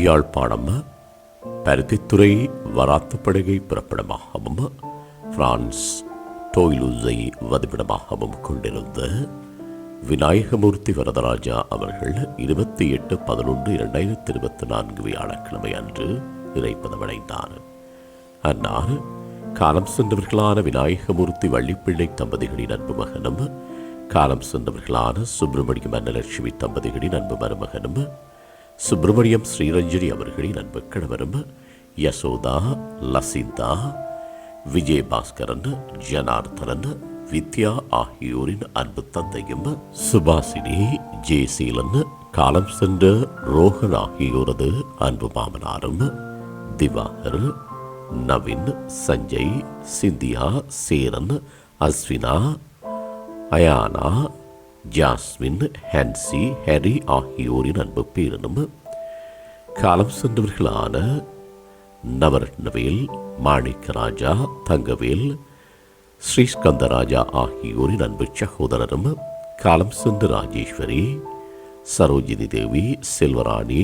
யாழ்ப்பாணம் பருத்தித்துறை வராத்துப்படகை புறப்படமாகவும் பிரான்ஸ் டோய்லூஸை வதிப்பிடமாகவும் கொண்டிருந்த விநாயகமூர்த்தி வரதராஜா அவர்கள் இருபத்தி எட்டு பதினொன்று இரண்டாயிரத்தி இருபத்தி நான்கு வியாழக்கிழமை அன்று இறைப்பதமடைந்தார் அன்னார் காலம் சென்றவர்களான விநாயகமூர்த்தி வள்ளிப்பிள்ளை தம்பதிகளின் அன்பு மகனும் காலம் சென்றவர்களான சுப்பிரமணியம் அன்னலட்சுமி தம்பதிகளின் அன்பு மருமகனும் சுப்பிரமணியம் ஸ்ரீரஞ்சனி அவர்களின் அன்பு கணவரும் யசோதா லசிதா விஜயபாஸ்கரன் ஜனார்த்தனன் வித்யா ஆகியோரின் அன்பு தந்தையும் சுபாசினி ஜெயசீலன் காலம் சென்ற ரோகன் ஆகியோரது அன்பு மாமனாரும் திவாகர் நவீன் சஞ்சய் சிந்தியா சேரன் அஸ்வினா அயானா ஜாஸ்மின் ஹென்சி ஹெரி ஆகியோரின் அன்பு பேரனும் காலம் சென்றவர்களான நவரத்னவேல் மாணிக்கராஜா தங்கவேல் ஸ்ரீஸ்கந்தராஜா ஆகியோரின் அன்பு சகோதரரும் காலம் சென்று ராஜேஸ்வரி சரோஜினி தேவி செல்வராணி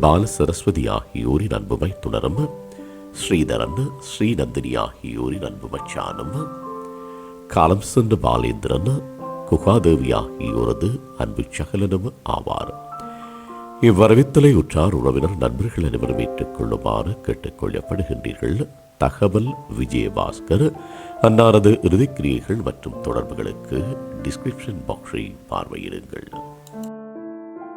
பாலசரஸ்வதி ஆகியோரின் அன்பு மைத்துனரும் ஸ்ரீதரன் ஸ்ரீநந்தினி ஆகியோரின் அன்பு மச்சானும் காலம் சென்ற பாலேந்திரன் குகாதேவி ஆகியோரது அன்பு சகலனும் ஆவார். இவ்வரவித்தலை உற்றார் உறவினர் நண்பர்கள் அனைவரும் ஏற்றுக்கொள்ளுமாறு கேட்டுக்கொள்ளப்படுகின்றீர்கள். தகவல் விஜயபாஸ்கர் அன்னாரது இறுதிக்கிரியைகள் மற்றும் தொடர்புகளுக்கு டிஸ்கிரிப்ஷன் பாக்ஸை பார்வையிடுங்கள்.